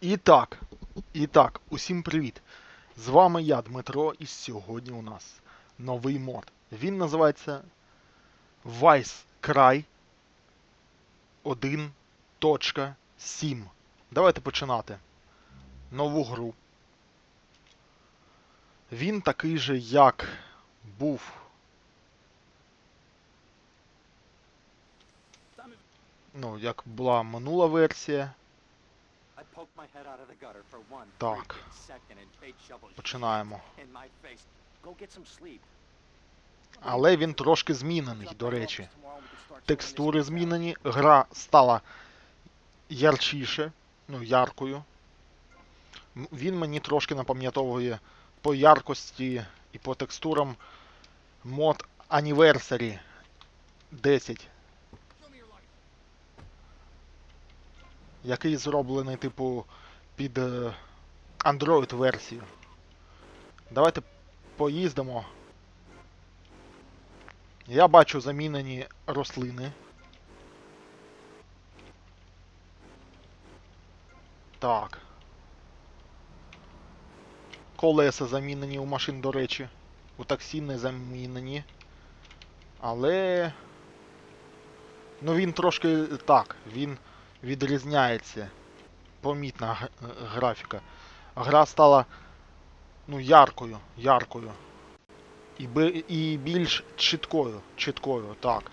І так, і так, усім привіт! З вами я, Дмитро, і сьогодні у нас новий мод. Він називається Vice Cry 1.7. Давайте починати. Нову гру. Він такий же, як був. Ну, як була минула версія. Так. Починаємо. Але він трошки змінений, до речі. Текстури змінені, гра стала ярчіше, ну, яркою. Він мені трошки напам'ятовує по яркості і по текстурам мод Anniversary 10. Який зроблений, типу, під е, Android версію. Давайте поїздимо. Я бачу замінені рослини. Так. Колеса замінені у машин, до речі. У таксі не замінені. Але. Ну він трошки так, він відрізняється. Помітна графіка. Гра стала ну, яркою, яркою. І, би, і більш чіткою. Чіткою, так.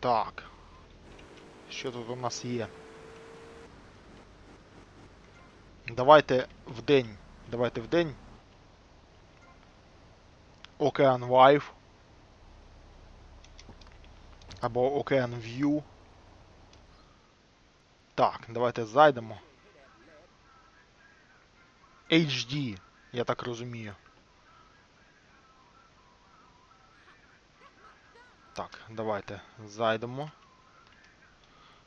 Так. Що тут у нас є? Давайте в день. Давайте в день. Ocean Vive. Або Ocean View. Так, давайте зайдемо. HD, я так розумію. Так, давайте зайдемо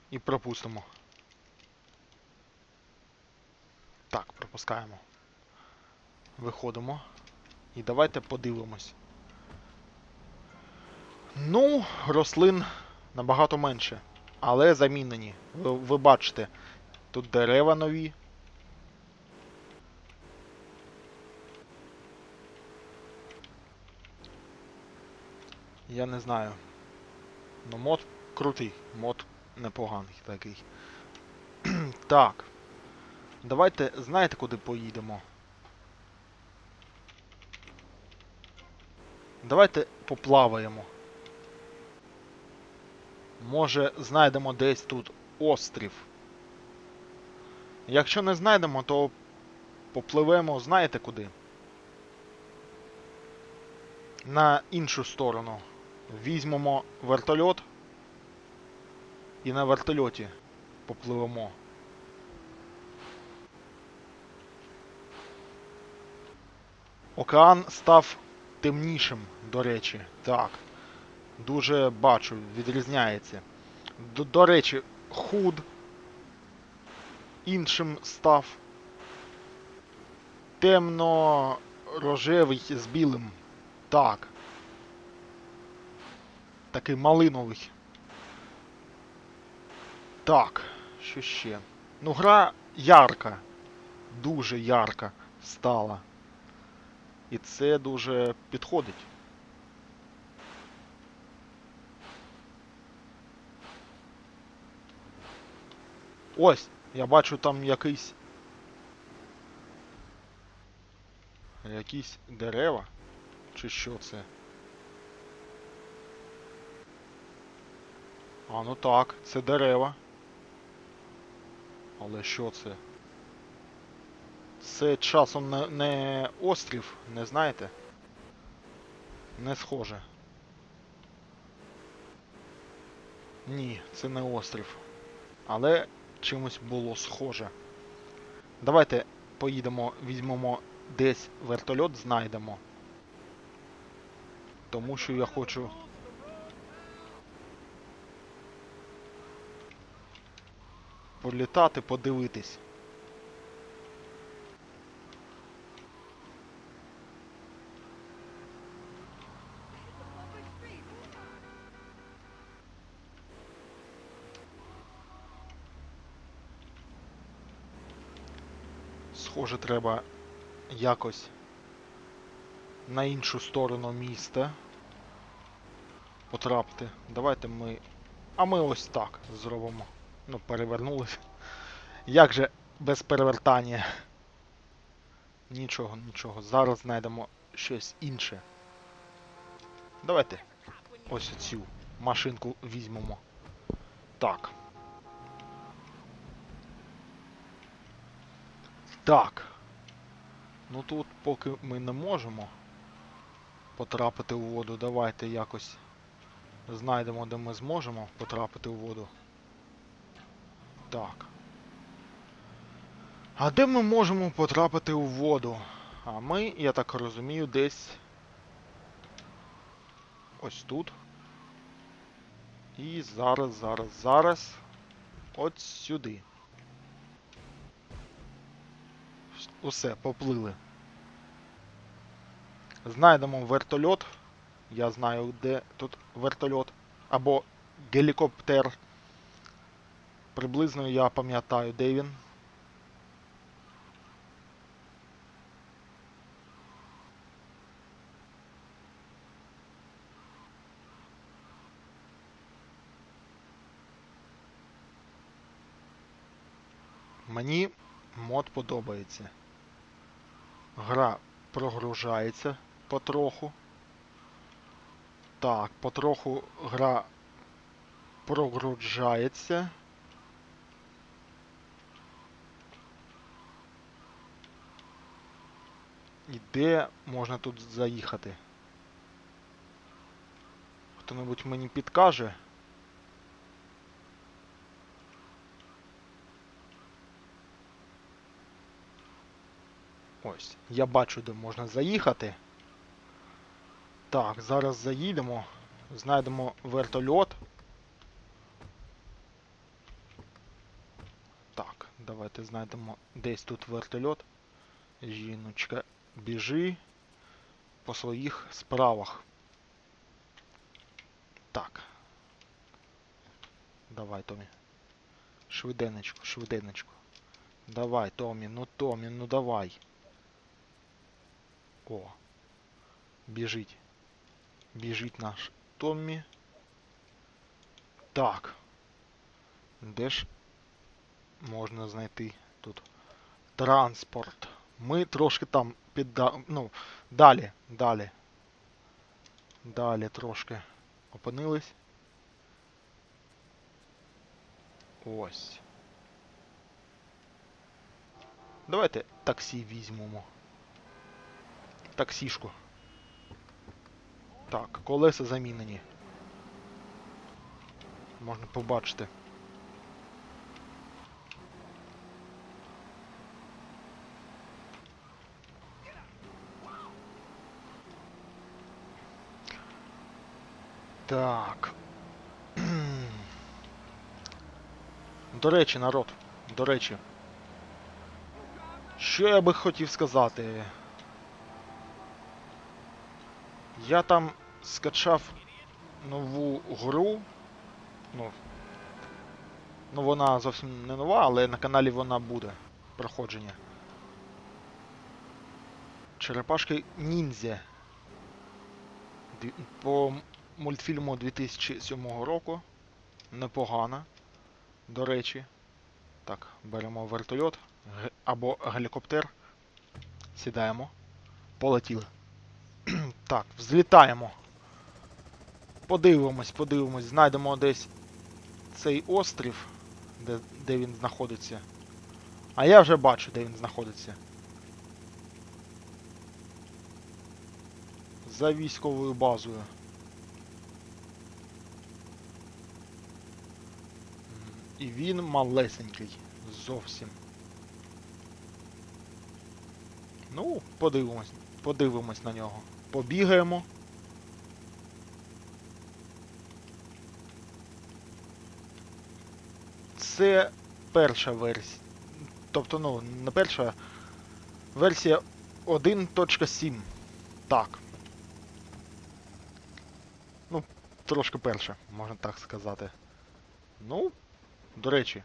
і пропустимо. Так, пропускаємо. Виходимо. І давайте подивимось. Ну, рослин набагато менше, але замінені. Ви, ви бачите, тут дерева нові. Я не знаю. Ну, мод крутий, мод непоганий такий. так. Давайте, знаєте, куди поїдемо? Давайте поплаваємо. Може, знайдемо десь тут острів. Якщо не знайдемо, то попливемо, знаєте куди? На іншу сторону. Візьмемо вертольот і на вертольоті попливемо. Океан став темнішим, до речі. Так. Дуже бачу, відрізняється. До, до речі, худ іншим став. Темно-рожевий з білим. Так. Такий малиновий. Так, що ще? Ну, гра ярка. Дуже ярка стала. І це дуже підходить. Ось, я бачу там якийсь. Якісь дерева? Чи що це? А, ну так, це дерева. Але що це? Це часом не, не острів, не знаєте? Не схоже. Ні, це не острів. Але чимось було схоже. Давайте поїдемо, візьмемо десь вертольот, знайдемо. Тому що я хочу. Політати, подивитись. Схоже, треба якось на іншу сторону міста потрапити. Давайте ми. А ми ось так зробимо. Ну, перевернулись. Як же без перевертання? Нічого, нічого. Зараз знайдемо щось інше. Давайте ось цю машинку візьмемо. Так. Так. Ну тут поки ми не можемо потрапити у воду. Давайте якось знайдемо, де ми зможемо потрапити у воду. Так. А де ми можемо потрапити у воду? А ми, я так розумію, десь ось тут. І зараз, зараз, зараз. От сюди. Усе, поплили. Знайдемо вертольот. Я знаю, де тут вертольот. Або гелікоптер. Приблизно я пам'ятаю, де він. Мені мод подобається. Гра прогружається потроху. Так, потроху гра прогружається. І де можна тут заїхати? Хто-небудь мені підкаже? Ось, я бачу, де можна заїхати. Так, зараз заїдемо, знайдемо вертольот. Так, давайте знайдемо десь тут вертольот. Жіночка, біжи по своїх справах. Так. Давай, Томі. Швиденечко, швиденечко. Давай, Томі, ну Томі, ну давай. О. Біжить. Біжить наш Томмі. Так. Де ж можна знайти тут транспорт? Ми трошки там підда... Ну, далі, далі. Далі трошки опинились. Ось. Давайте таксі візьмемо. Таксішку. Так, колеса замінені. Можна побачити. Так. До речі, народ. До речі. Що я би хотів сказати? Я там скачав нову гру. Ну. Ну вона зовсім не нова, але на каналі вона буде. Проходження. Черепашки ніндзя. По мультфільму 2007 року. Непогано. До речі. Так, беремо вертольот або гелікоптер. Сідаємо. Полетіли. Так, взлітаємо. Подивимось, подивимось, знайдемо десь цей острів, де, де він знаходиться. А я вже бачу, де він знаходиться. За військовою базою. І він малесенький. Зовсім. Ну, подивимось. Подивимось на нього. Побігаємо. Це перша версія. Тобто, ну, не перша. Версія 1.7. Так. Ну, трошки перша, можна так сказати. Ну, до речі.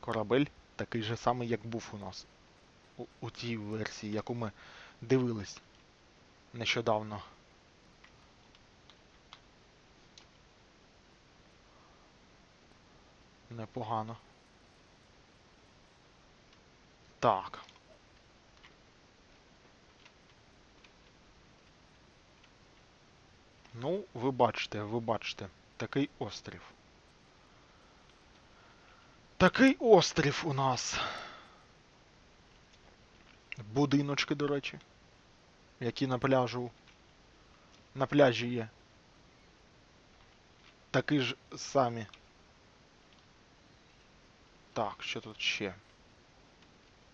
Корабель такий же самий, як був у нас. У, тій версії, яку ми дивились нещодавно. Непогано. Так. Ну, ви бачите, ви бачите, такий острів. Такий острів у нас. Будиночки, до речі, які на пляжу. На пляжі є. Такі ж самі. Так, що тут ще?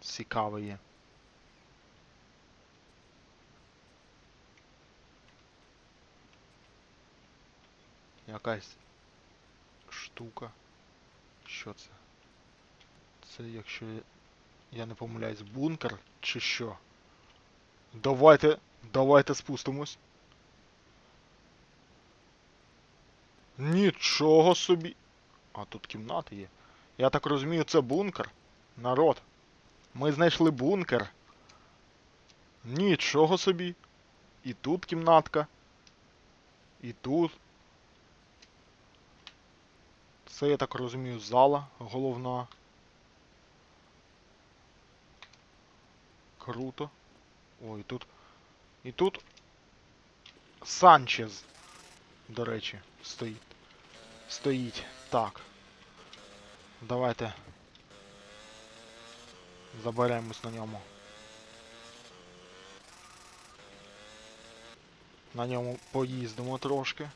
Цікаве є. Якась штука. Що це? Це якщо я- не помиляюсь, бункер чи що? Давайте, давайте спустимось. Нічого собі. А тут кімната є. Я так розумію, це бункер. Народ. Ми знайшли бункер. Нічого собі. І тут кімнатка. І тут. Це, я так розумію, зала головна. Круто. Ой, тут. І тут. Санчез. До речі, стоїть. Стоїть. Так. Давайте. Заберемось на ньому. На ньому поїздимо трошки.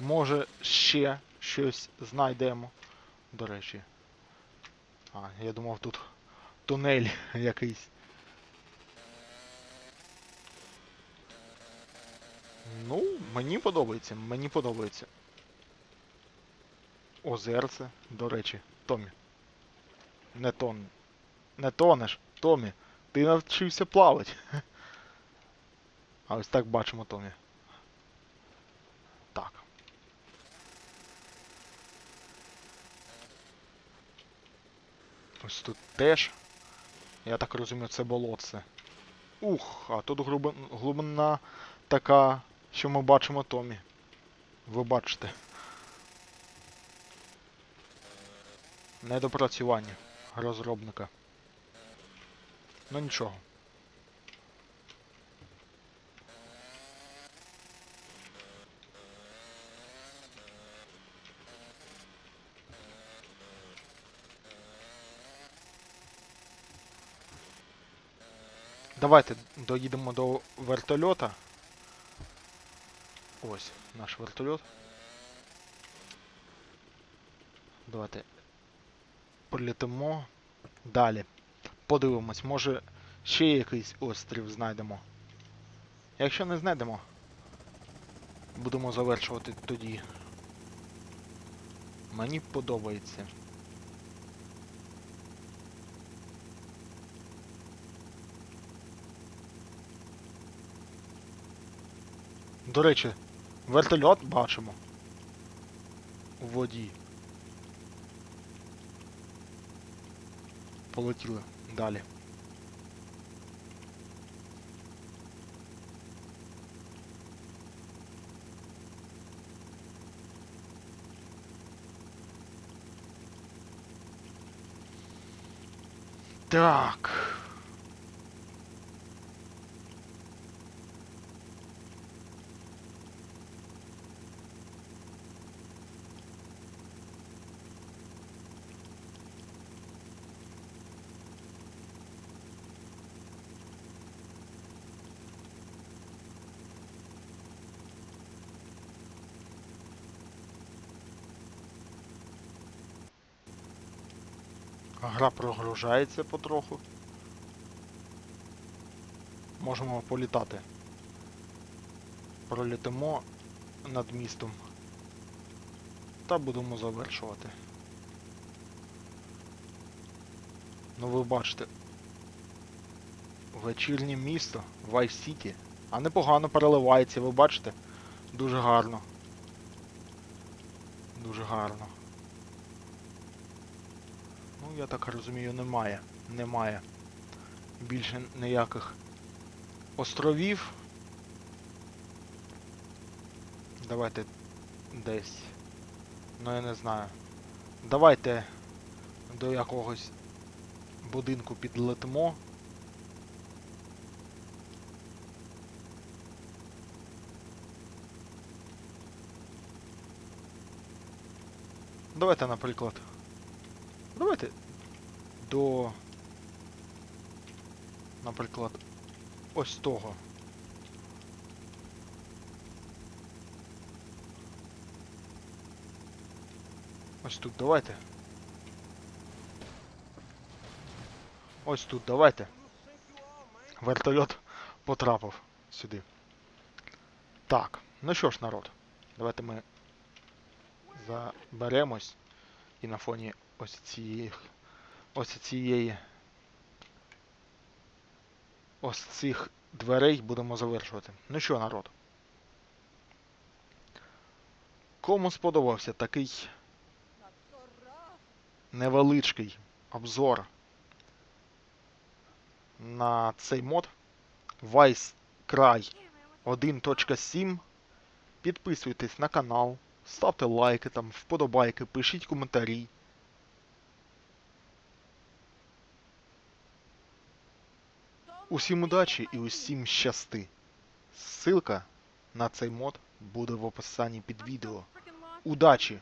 Може ще щось знайдемо. До речі. А, я думав тут тунель якийсь. Ну, мені подобається, мені подобається. Озерце, до речі, Томі. Не тон. Не тонеш, Томі. Ти навчився плавати. А ось так бачимо Томі. Так. Ось тут теж. Я так розумію, це болотце. Ух, а тут глибин, глибина така, що ми бачимо Томі. Ви бачите. Недопрацювання розробника. Ну нічого. Давайте доїдемо до вертольота. Ось наш вертольот. Давайте політимо далі. Подивимось, може ще якийсь острів знайдемо. Якщо не знайдемо, будемо завершувати тоді. Мені подобається. До речі, вертольот бачимо. У воді. Полетіли далі. Так. Гра прогружається потроху. Можемо політати. Пролітимо над містом. Та будемо завершувати. Ну ви бачите. Вечірнє місто Vice City. А непогано переливається, ви бачите? Дуже гарно. Дуже гарно. Я так розумію, немає. Немає. Більше ніяких островів. Давайте десь. Ну я не знаю. Давайте до якогось будинку підлетимо. Давайте, наприклад. До. Наприклад, ось того. Ось тут давайте. Ось тут давайте. Вертольот потрапив сюди. Так, ну що ж, народ, давайте ми заберемось і на фоні ось цієї ось цієї ось цих дверей будемо завершувати. Ну що, народ? Кому сподобався такий невеличкий обзор на цей мод Vice Cry 1.7. Підписуйтесь на канал, ставте лайки там, вподобайки, пишіть коментарі. Усім удачі і усім щасти. Ссылка на цей мод буде в описанні під відео. Удачі!